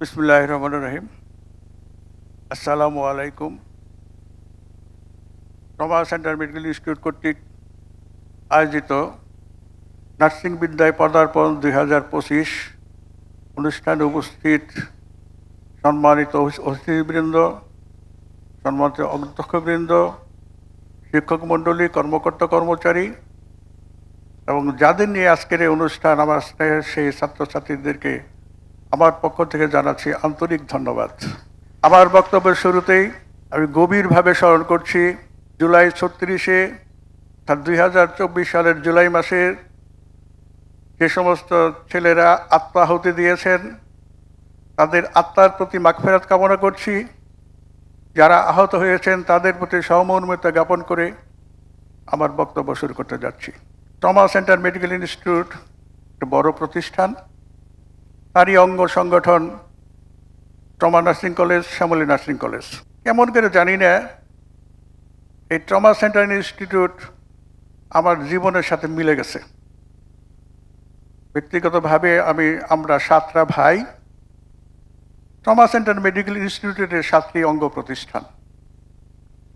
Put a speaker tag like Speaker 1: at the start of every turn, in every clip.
Speaker 1: বিসমুল্লাহ রহমান রহিম আসসালামু আলাইকুম রমা সেন্টার মেডিকেল ইনস্টিটিউট কর্তৃক আয়োজিত নার্সিং বিদ্যায় পদার্পণ দুই হাজার পঁচিশ অনুষ্ঠানে উপস্থিত সম্মানিত অতিথিবৃন্দ, সম্মানিত অধ্যক্ষবৃন্দ, শিক্ষক মণ্ডলী, কর্মকর্তা কর্মচারী এবং যাদের নিয়ে আজকের এই অনুষ্ঠান, আমার স্নেহের সেই ছাত্রছাত্রীদেরকে আমার পক্ষ থেকে জানাচ্ছি আন্তরিক ধন্যবাদ। আমার বক্তব্যের শুরুতেই আমি গভীরভাবে স্মরণ করছি, জুলাই ছত্রিশে দুই হাজার চব্বিশ সালের জুলাই মাসের যে সমস্ত ছেলেরা আত্মাহুতি দিয়েছেন, তাদের আত্মার প্রতি মাগফেরাত কামনা করছি। যারা আহত হয়েছেন, তাদের প্রতি সহমর্মিতা জ্ঞাপন করে আমার বক্তব্য শুরু করতে যাচ্ছি। ট্রমা সেন্টার মেডিকেল ইনস্টিটিউট, একটা বড় প্রতিষ্ঠান। তারই অঙ্গ সংগঠন, Trauma nursing college, Shyamoli nursing college. কেমন করে জানি না, এই ট্রমা সেন্টার ইনস্টিটিউট আমার জীবনের সাথে মিলে গেছে। ব্যক্তিগতভাবে আমি, আমরা সাতটা ভাই, ট্রমা সেন্টার মেডিকেল ইনস্টিটিউটের সাতটি অঙ্গ প্রতিষ্ঠান।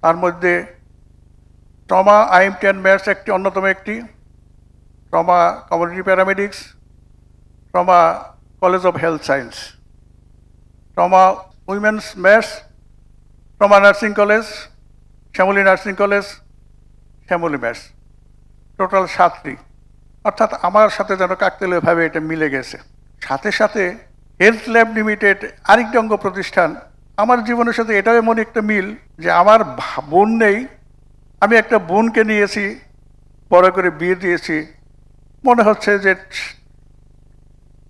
Speaker 1: তার মধ্যে ট্রমা, আইএমটি অ্যান্ড ম্যাথস একটি অন্যতম একটি, Trauma community paramedics, Trauma college of health science Trauma women's MATS Trauma nursing college Shyamoli nursing college Shyamoli MATS total সাতটি। অর্থাৎ আমার সাথে যেন কাকতেলীয়ভাবে এটা মিলে গেছে। সাথে সাথে হেলথ ল্যাব লিমিটেড আরেকটি অঙ্গ প্রতিষ্ঠান, আমার জীবনের সাথে এটাও এমন একটা মিল যে আমার বোন নেই। আমি একটা বোনকে নিয়েছি, বড় করে বিয়ে দিয়েছি। মনে হচ্ছে যে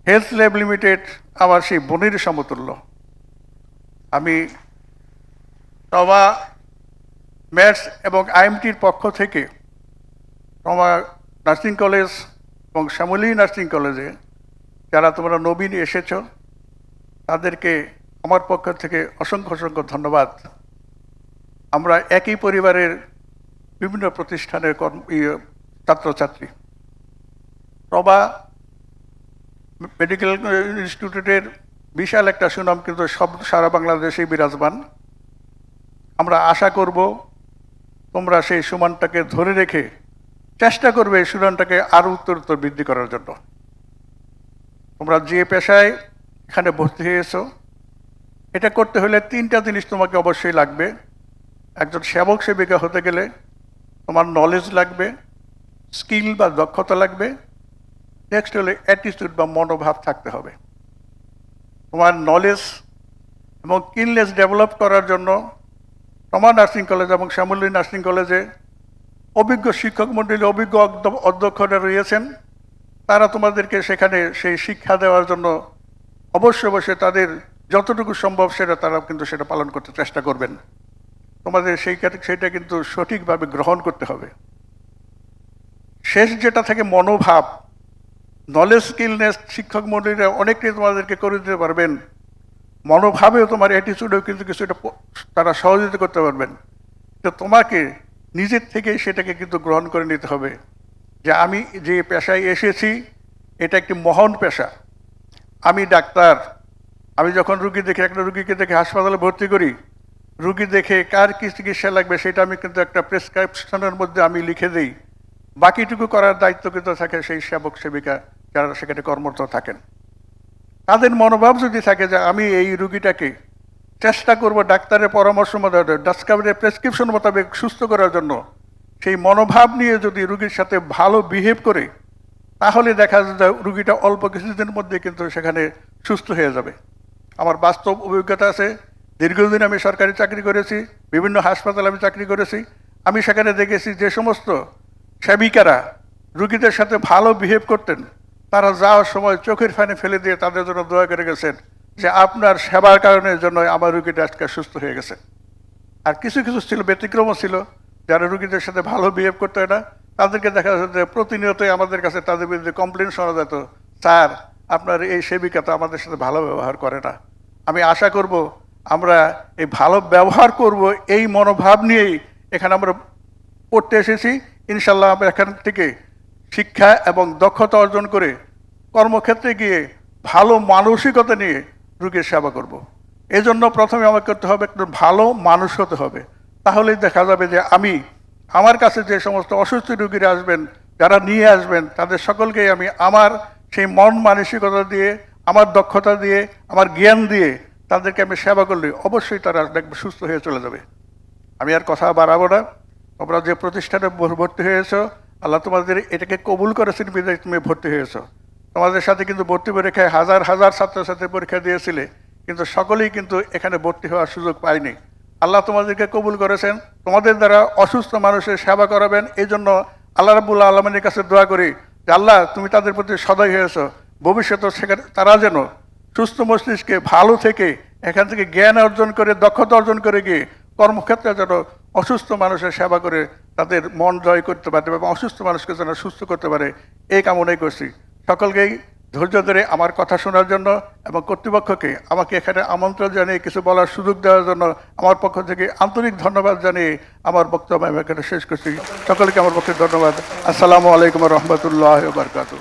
Speaker 1: হেলথ ল্যাব লিমিটেড আমার সেই বোনের সমতুল্য। আমি টমা ম্যাথস এবং আইএমটির পক্ষ থেকে টমা নার্সিং কলেজ এবং শ্যামলী নার্সিং কলেজে যারা তোমরা নবীন এসেছ তাদেরকে আমার পক্ষ থেকে অসংখ্য অসংখ্য ধন্যবাদ। আমরা একই পরিবারের বিভিন্ন প্রতিষ্ঠানের কর্ম ইয়ে, ছাত্রছাত্রী। প্রভা মেডিকেল ইনস্টিটিউটের বিশাল একটা সুনাম, কিন্তু সব সারা বাংলাদেশেই বিরাজমান। আমরা আশা করব তোমরা সেই সুমানটাকে ধরে রেখে চেষ্টা করবে এই সুনামটাকে আরও উত্তরোত্তর বৃদ্ধি করার জন্য। তোমরা যে পেশায় এখানে ভর্তি হয়েছো, এটা করতে হলে তিনটা জিনিস তোমাকে অবশ্যই লাগবে। একজন সেবক সেবিকা হতে গেলে তোমার নলেজ লাগবে স্কিল বা দক্ষতা লাগবে নেক্সট হলে অ্যাটিটিউড বা মনোভাব থাকতে হবে। তোমার নলেজ এবং কিনলেস ডেভেলপ করার জন্য তোমার নার্সিং কলেজ এবং শ্যামলী নার্সিং কলেজে অভিজ্ঞ শিক্ষক মণ্ডলী অভিজ্ঞ অধ্যক্ষরা রয়েছেন। তারা তোমাদেরকে সেখানে সেই শিক্ষা দেওয়ার জন্য অবশ্যই অবশ্যই তাদের যতটুকু সম্ভব সেটা তারা কিন্তু সেটা পালন করতে চেষ্টা করবেন। তোমাদের সেই সেটা কিন্তু সঠিকভাবে গ্রহণ করতে হবে। শেষ যেটা থাকে মনোভাব নলেজ স্কিলনেস শিক্ষক মন্ডলীরা অনেকটাই তোমাদেরকে করে দিতে পারবেন। মনোভাবেও তোমার অ্যাটিচিউডেও কিন্তু কিছুটা তারা সহযোগিতা করতে পারবেন। তো তোমাকে নিজের থেকেই সেটাকে কিন্তু গ্রহণ করে নিতে হবে। যে আমি যে পেশায় এসেছি, এটা একটি মহান পেশা। আমি ডাক্তার। আমি যখন রুগী দেখে, একটা রুগীকে দেখে হাসপাতালে ভর্তি করি, রুগী দেখে কার কী চিকিৎসা লাগবে, সেটা আমি কিন্তু একটা প্রেসক্রিপশনের মধ্যে আমি লিখে দিই। বাকিটুকু করার দায়িত্ব কিন্তু থাকে সেই সেবক সেবিকা যারা সেখানে কর্মরত থাকেন। তাদের মনোভাব যদি থাকে যে আমি এই রুগীটাকে চেষ্টা করব ডাক্তারের পরামর্শ মোতাবেক ডাক্তারের প্রেসক্রিপশন মোতাবেক সুস্থ করার জন্য, সেই মনোভাব নিয়ে যদি রুগীর সাথে ভালো বিহেভ করে, তাহলে দেখা যায় রুগীটা অল্প কিছুদিনের মধ্যে কিন্তু সেখানে সুস্থ হয়ে যাবে। আমার বাস্তব অভিজ্ঞতা আছে, দীর্ঘদিন আমি সরকারি চাকরি করেছি, বিভিন্ন হাসপাতালে আমি চাকরি করেছি। আমি সেখানে দেখেছি যে সমস্ত সেবিকারা রুগীদের সাথে ভালো বিহেভ করতেন। তারা যাওয়ার সময় চোখের ফানে ফেলে দিয়ে তাদের জন্য দোয়া করে গেছেন যে আপনার সেবার কারণের জন্য আমার রুগীটা আজকে সুস্থ হয়ে গেছে। আর কিছু কিছু ছিল, ব্যতিক্রমও ছিল, যারা রুগীদের সাথে ভালো বিহেভ করতে না, তাদেরকে দেখা যাচ্ছে যে প্রতিনিয়তই আমাদের কাছে তাদের বিরুদ্ধে কমপ্লেন শোনা যেত, স্যার, আপনার এই সেবিকা তো আমাদের সাথে ভালো ব্যবহার করে না। আমি আশা করব আমরা এই ভালো ব্যবহার করব এই মনোভাব নিয়েই এখানে আমরা পড়তে এসেছি। ইনশাল্লাহ আমরা এখান থেকে শিক্ষা এবং দক্ষতা অর্জন করে কর্মক্ষেত্রে গিয়ে ভালো মানসিকতা নিয়ে রোগীর সেবা করব। এই জন্য প্রথমে আমাকে করতে হবে একটু ভালো মানুষ হতে হবে। তাহলেই দেখা যাবে যে আমি আমার কাছে যে সমস্ত অসুস্থ রোগীরা আসবেন, যারা নিয়ে আসবেন, তাদের সকলকেই আমি আমার সেই মন মানসিকতা দিয়ে, আমার দক্ষতা দিয়ে, আমার জ্ঞান দিয়ে তাদেরকে আমি সেবা করলে অবশ্যই তারা দেখবে সুস্থ হয়ে চলে যাবে। আমি আর কথা বাড়াবো না। তোমরা যে প্রতিষ্ঠানে ভর- ভর্তি হয়েছো, আল্লাহ তোমাদের এটাকে কবুল করেছেন বিদায় তুমি ভর্তি হয়েছো। তোমাদের সাথে কিন্তু ভর্তি পরীক্ষায় হাজার হাজার ছাত্রছাত্রী পরীক্ষা দিয়েছিলে, কিন্তু সকলেই কিন্তু এখানে ভর্তি হওয়ার সুযোগ পায়নি। আল্লাহ তোমাদেরকে কবুল করেছেন। তোমাদের দ্বারা অসুস্থ মানুষের সেবা করাবেন। এই জন্য আল্লাহ রাবুল্লাহ আলমানের কাছে দোয়া করি যে, আল্লাহ, তুমি তাদের প্রতি সদয় হয়েছো। ভবিষ্যতে সেখানে তারা যেন সুস্থ মস্তিষ্কে ভালো থেকে এখান থেকে জ্ঞান অর্জন করে, দক্ষতা অর্জন করে গিয়ে কর্মক্ষেত্রে যেন অসুস্থ মানুষের সেবা করে তাদের মন জয় করতে পারে এবং অসুস্থ মানুষকে যেন সুস্থ করতে পারে, এই কামনাই করছি। সকলকেই ধৈর্য ধরে আমার কথা শোনার জন্য এবং কর্তৃপক্ষকে আমাকে এখানে আমন্ত্রণ জানিয়ে কিছু বলার সুযোগ দেওয়ার জন্য আমার পক্ষ থেকে আন্তরিক ধন্যবাদ জানিয়ে আমার বক্তব্য আমি এখানে শেষ করছি। সকলকে আমার পক্ষে ধন্যবাদ। আসসালামু আলাইকুম রহমতুল্লাহ বারকাতু